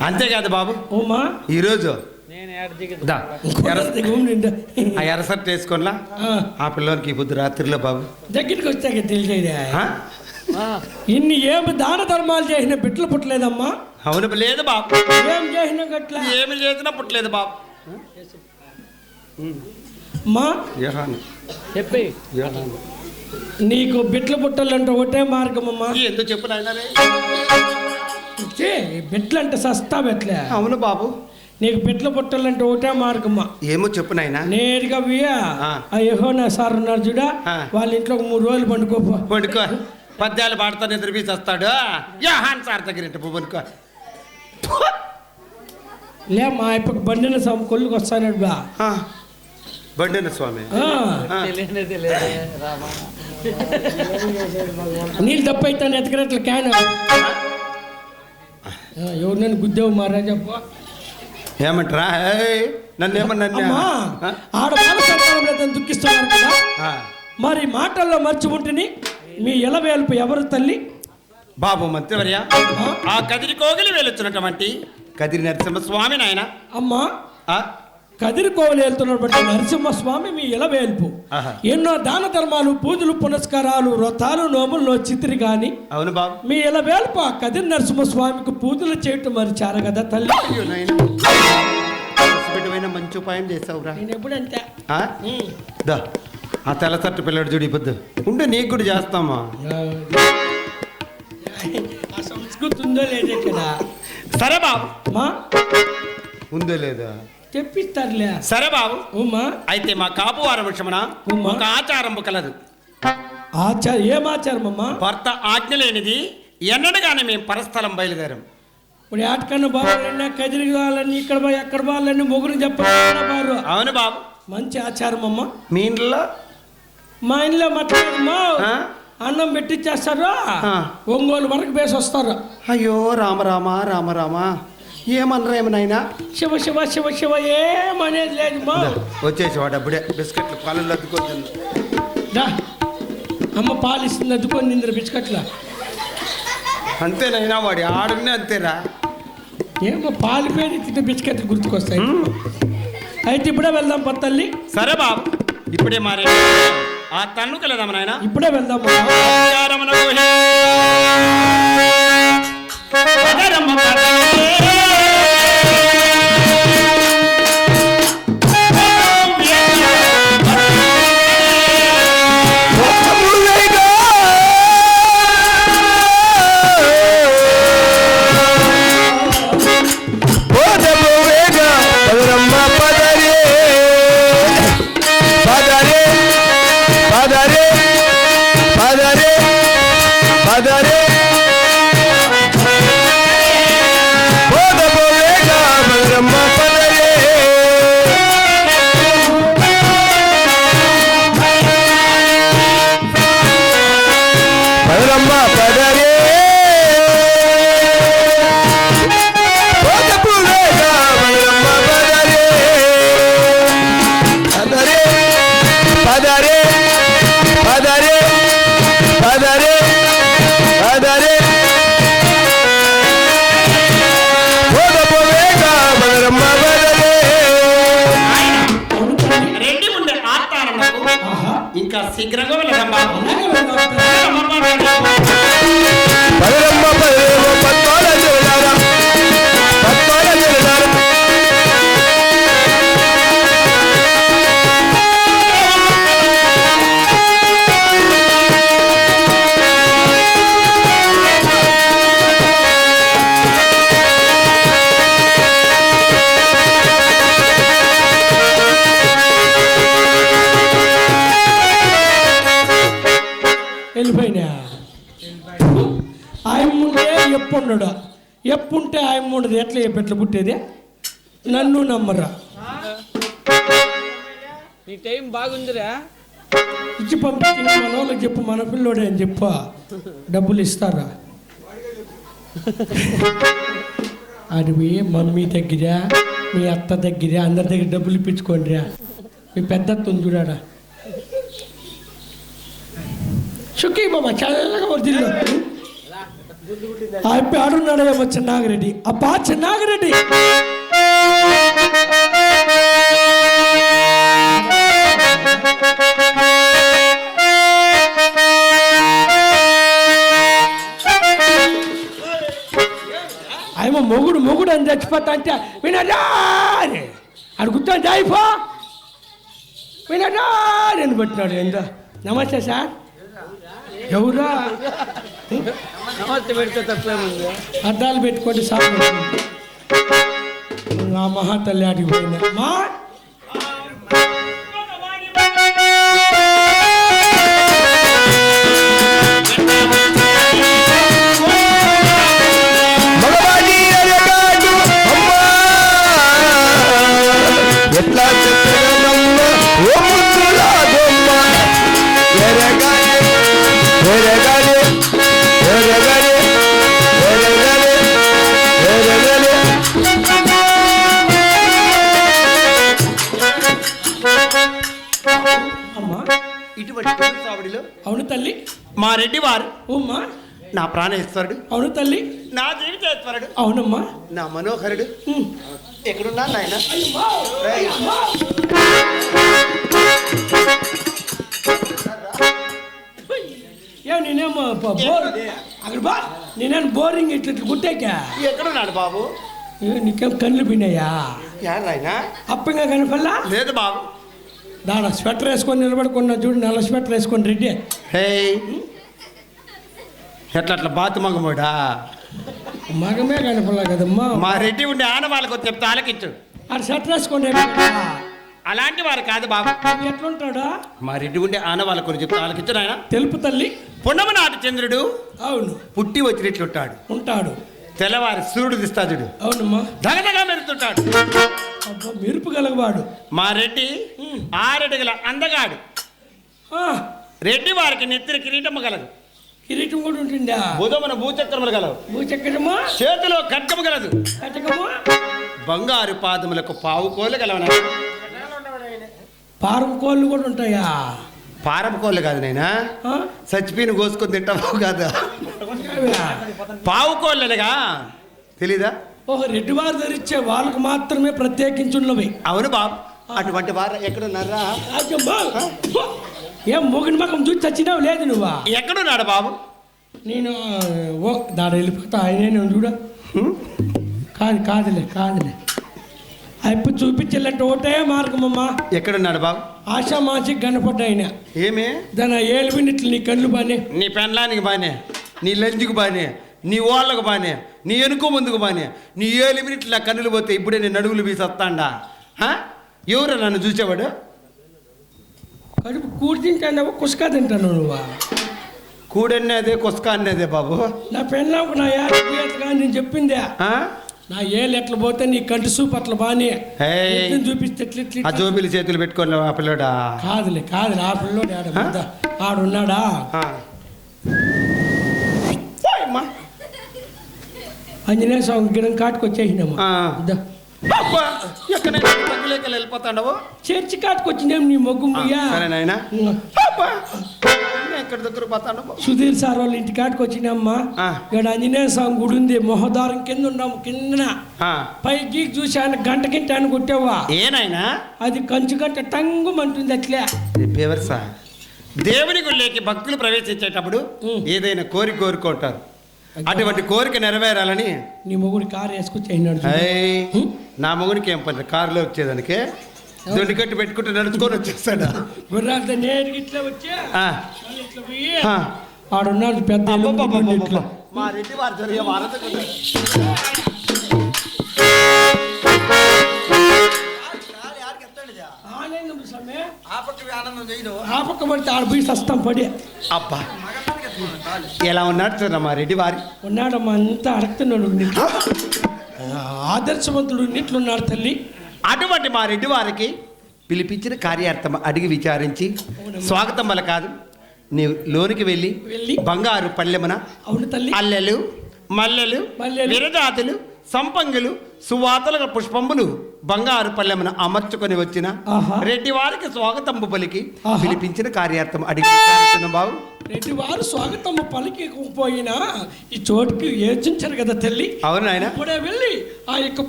అంతేకాదు బాబు. ఈరోజు. ఆ ఎర్ర షర్ట్ వేసుకోనిలా? ఆ. పిల్లోనికి ఈ పొద్దు రాత్రిలో బాబు. దగ్గరికి వచ్చాక తెలిసేదే? ఇన్ని ఏమి దాన ధర్మాలు చేసిన బిడ్డలు పుట్టలేదమ్మా? అవును లేదు బాబు. ఏం చేసినా గట్ల? ఏమి చేసినా పుట్టలేదు బాబు. అమ్మా యోహాను. చెప్పి నీకు బిడ్డలు పుట్టాలంటే ఒకటే మార్గం అమ్మా ఎందుకు చెప్పు బిడ్డలు అంటే సస్తా బెట్లే. అవును బాబు. నీకు బిడ్డలు పుట్టాలంటే ఒకటే మార్గమ్మా. ఏమో చెప్పు నాయన. నేరుగా పోయా ఆ. యెహోనా సార్ ఉన్నారు చూడా. వాళ్ళ ఇంట్లో ఒక మూడు రోజులు పండుకోపో. పడుకో. పద్యాలు పాడుతా నిద్రపీసి వస్తాడు యోహాన్ సార్ దగ్గర ఇంటి పడుకో. లే మా ఇప్పుడు బండిన సమ కొల్లుకి వస్తానడు బా. ఆ, బండెన స్వామి. నీళ్ళు తప్ప అయితే ఎతకరట్ల క్యాన్ ఎవరు? నన్ను గుద్దేవు మహారాజా. ఏమంటారా? నన్ను ఏమన్నా దుఃఖిస్తున్నారు కదా. మరి మాటల్లో మర్చి ఉంటుని మీ ఎలవేల్పు ఎవరు తల్లి? బాబు మంత్రివర్య ఆ? కదిరి కోగిలి వెలుచున్నటువంటి కదిరి నరసింహస్వామి నాయన. అమ్మా ఆ, కదిరి కోవలు వెళ్తున్నటువంటి నరసింహస్వామి మీ ఎలవేల్పు ఆహా. ఎన్నో దాన ధర్మాలు పూజలు పునస్కారాలు వ్రతాలు నోములు చిత్రి గాని అవును బాబు. మీ ఎలవేల్పు ఆ కదిరి నరసింహస్వామికి పూజలు చేయటం మరి చారు కదా తల్లి. మంచి ఉపాయం చేసావురా. నేను ఎప్పుడంతే? దా ఆ తెల్ల తట్టు పిల్లడు చూడు పొద్దు. ఉండు నీకు కూడా చేస్తామా? సంస్కృతి ఉందో లేదే కదా సరే బాబు. మా? ఉందో లేదా? తెప్పిస్తారులే. సరే బాబు. ఉమా అయితే మా కాపు వారం విషయమున ఉమ్మా. ఒక ఆచారం కలదు. ఆచారం ఏం ఆచారం అమ్మా? భర్త ఆజ్ఞ లేనిది ఎన్నడగానే మేము పరస్థలం బయలుదేరాం. ఇప్పుడు ఏటకన్నా బావాలన్నా కదిరి కావాలని ఇక్కడ ఎక్కడ పోవాలని మొగురు చెప్పారు అవును బాబు. మంచి ఆచారం అమ్మా. మీ ఇంట్లో మా ఇంట్లో మట్టమా ఆ? అన్నం పెట్టిచ్చేస్తారు. ఒంగోలు వరకు వేసి వస్తారు అయ్యో రామ రామ రామ రామ. ఏమనరా ఏమనైనా శివ శివ శివ శివ ఏమనేది లేదు మా. వచ్చేసి వాడు అప్పుడే బిస్కెట్లు పాలల్లో అద్దుకోతుంది దా. అమ్మ పాలు ఇస్తుంది అద్దుకొని నిందిర బిస్కట్ల. అంతేనైనా వాడి ఆడునే అంతేరా. ఏమో పాలు పేరు తింటే బిస్కెట్లు గుర్తుకొస్తాయి. అయితే ఇప్పుడే వెళ్దాం పత్తల్లి సరే బాబు ఇప్పుడే మారే. ఆ తన్ను కలదాం నాయన? ఇప్పుడే వెళ్దాం Adorei! శీఘ్రంగా వెళ్ళదాం వెళ్ళిపోయినా ఆయమ్ముంటే ఎప్పుండడు ఎప్పుంటే ఆయమ్మ ఉండదు ఎట్లా ఎట్లా పుట్టేది? నన్ను నమ్మరా. నీ టైం బాగుందిరా. ఇచ్చి పంపించి మన వాళ్ళకి చెప్పు మన పిల్లోడే అని చెప్పు. డబ్బులు ఇస్తారా? అడివి మమ్మీ దగ్గర మీ అత్త దగ్గర అందరి దగ్గర డబ్బులు ఇప్పించుకోండి మీ పెద్ద ఉంది చూడాడా సుఖీ బాబా చల్లగా వదిల్లో ఆ అప్పి ఆడున్నాడేమో చిన్నాగిరెడ్డి. అప్పా చిన్నాగిరెడ్డి! ఆయమ మొగుడు మొగుడు అని చచ్చిపోతా అంటే వినడా అని. అడుగుతా జాయిపో వినడా అని పెట్టినాడు ఏందో. నమస్తే సార్. ఎవరా? నమస్తే పెడితే తప్పేముంది? అద్దాలు పెట్టుకోండి సార్. నా మహాతల్లి ఆడికి పోయింది. మా అవును తల్లి మా రెడ్డి వారు ఓమ్మా నా ప్రాణేశ్వరుడు అవును తల్లి నా జీవితేశ్వరుడు అవునమ్మా నా మనోహరుడు ఉమ్. ఎక్కడున్నా నాయన ఏ నేనేమో బ- బోర్ అక్కడ బా నేనేం బోరింగ్ ఇట్లా ఇట్లా గుట్టాక ఎక్కడున్నాడు బాబు నీకేం కళ్ళు పిన్నాయా యా నాయనా అప్పంగా కనపల్లా లేదు బాబు దాని స్వెటర్ వేసుకొని నిలబడుకున్నా చూడు నల్ల స్వెటర్ వేసుకొని రెడ్డి. హే. ఎట్లా అట్లా బాతు మగముడా? మగమే కనపల్లా కదమ్మా. మా రెడ్డి ఉండే ఆనవాళ్ళకు చెప్తే ఆలకించు ఆ స్వెటర్ వేసుకొని అలాంటి వారు కాదు బాబు. ఎట్లుంటాడా? మా రెడ్డి ఉండే ఆనవాళ్ళకు చెప్తే ఆలకించు నాయన. తెలుపు తల్లి. పున్నమ నాటి చంద్రుడు అవును. పుట్టి వచ్చినట్లుంటాడు. ఉంటాడు. తెల్లవారి సూర్యుడు దిస్తాజుడు అవునమ్మా. దగదగా మెరుతుంటాడు. మెరుపు గలగవాడు మా రెడ్డి ఆరడుగుల అందగాడు. రెడ్డి వారికి నెత్తిన కిరీటము గలదు. కిరీటం కూడా ఉంటుందా? బుధమున భూచక్రములు గలవు. భూచక్రమా? చేతిలో గలదు. కటకమా? బంగారు పాదములకు పావు కోళ్ళు గలవన పారం కోళ్ళు కూడా ఉంటాయా? పారపు కోళ్ళు కాదు నైనా? చచ్చిపోయిన కోసుకొని తింటావు కాదు. అవా? పావు కోళ్ళనగా తెలీదా? ఓహో రెడ్డి వారు ధరించే వాళ్ళకు మాత్రమే ప్రత్యేకించున్నవి. అవును బాబు. అటువంటి వారు ఎక్కడున్నారా! ఏం మొగిన మకం చూసి చచ్చినావు? లేదు నువ్వా? ఎక్కడున్నాడు బాబు? నేను ఓ దాడ వెళ్ళిపోతా. ఆయనే నేను చూడ. కాదు కాదులే కాదులే. అప్పు చూపించాలంటే ఒకటే మార్గం అమ్మా. ఎక్కడున్నాడు బాబు? ఆషామాసి గణపడ్డ ఆయన. ఏమి? దాని ఏళ్ళు మినిట్లు నీ కళ్ళు బానే. నీ పెండ్లానికి బానే నీ లంచుకు బానే నీ ఓళ్ళకు బానే నీ వెనుక ముందుకు బానే నీ మినిట్లు నా కన్నులు పోతే ఇప్పుడే నేను నడువులు బీసి వస్తాండా? హా? ఎవరు నన్ను చూసేవాడు? కడుపు కూడి తింటాను కుసుకా తింటాను నువ్వా? కూడన్నే అదే కుస్క అన్నదే బాబు. నా పెళ్ళాంకు నా ఏళ్ళు కానీ నేను చెప్పిందే? నా ఏళ్ళు ఎట్లా పోతే నీ కంటి సూపు అట్లా బానే. చూపిస్తే ఆ. జోబిలి చేతులు పెట్టుకోలే ఆ పిల్లడా? కాదులే కాదులే ఆ పిల్లోడు ఆడ. ఆడున్నాడా. ఆంజనేయ స్వామి గిడం కాటుకొచ్చేసినాము? తగ్గులేకలు వెళ్ళిపోతాండవు? చర్చి కాటుకొచ్చినాం నీ మొగ్గు ముయ్యా. సరే నాయనా. అబ్బా, ఎక్కడ దగ్గర సుధీర్ సార్ వాళ్ళ ఇంటి కాటికి వచ్చినామ్మా. ఇక్కడ ఆంజనేయ స్వామి గుడి ఉంది మొహదారం కింద ఉన్నాము కిందన. ఆ. పైకి చూసి ఆయన గంట గింట అని కొట్టావా? ఏనాయనా అది కంచు గంట టంగుమంటుంది అట్లే. పేవర్సా దేవుని గుళ్ళేకి భక్తులు ప్రవేశించేటప్పుడు. ఏదైనా కోరిక కోరుకుంటారు. అటువంటి కోరిక నెరవేరాలని నీ మొగుడు కారు ఉం? నా మొగునికి ఏం పని కారులో వచ్చేదానికి. దొడ్డి కట్టి పెట్టుకుంటూ నడుచుకొని వచ్చేస్తాడా? గుర్రాలతో నేరుగా ఇట్లా వచ్చా? ఇట్లా పోయి పెద్ద ఇట్లా. మా రెడ్డి వారు జరిగే పడితే ఆడ పోయి సస్తాం పడి. అబ్బా. ఎలా ఉన్నాడు చూడ మా రెడ్డి వారి? ఉన్నాడమ్మా అంతా అడుగుతున్నాడు ఆదర్శవంతుడు నీట్లున్నాడు తల్లి. అటువంటి మా రెడ్డి వారికి పిలిపించిన కార్యార్థం అడిగి విచారించి స్వాగతం వల్ల కాదు. నీవు లోనికి వెళ్ళి వెళ్ళి. బంగారు పల్లెమున అవును తల్లి. అల్లెలు మల్లెలు. విరజాతులు సంపంగులు సువాతల పుష్పములు బంగారు పల్లెమున అమర్చుకొని వచ్చిన. రెడ్డి వారికి స్వాగతంబు పలికి. పిలిపించిన కార్యార్థం అడిగి బాబు. రెడ్డి వారు స్వాగతం పలికి పోయినా ఈ చోటుకి యోచించారు కదా తల్లి. అవును ఆయన ఇప్పుడే వెళ్ళి ఆ యొక్క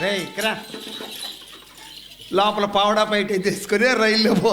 రే ఇక్కడ లోపల పావడా బయట తీసుకుని రైల్లో పో.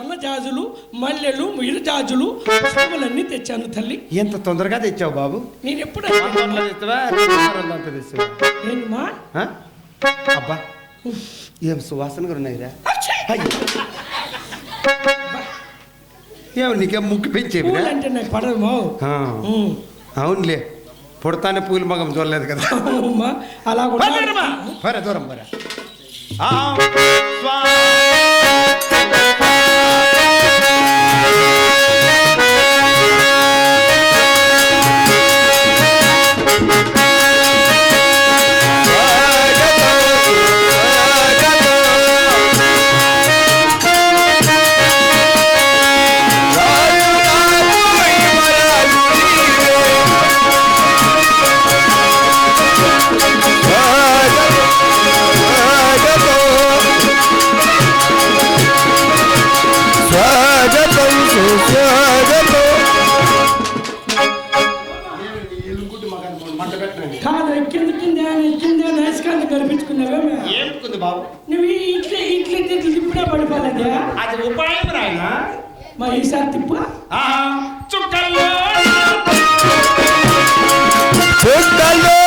సన్నజాజులు మల్లెలు మిరజాజులు పుష్పములన్నీ తెచ్చాను తల్లి. ఎంత తొందరగా తెచ్చావు బాబు? నేను ఏంటమ్మా ఆ? అబ్బా ఏం సువాసనగా ఉన్నాయిరా. నీకేం ముక్కు పెంచేవిరా? పూలు అంటే నాకు పడదు అవునులే పుడతానే పూల మగం చూడలేదు కదా. అమ్మా అలా. పరే దూరం పరే. ఏముకుంది బాబు? నువ్వు ఇట్లా ఇట్లా ఇట్లా ఇప్పుడే పడిపోలేదా? అది ఉపాయం రాయన మా ఈసారి తిప్పు. చుక్కల్లో. చుక్కల్లో.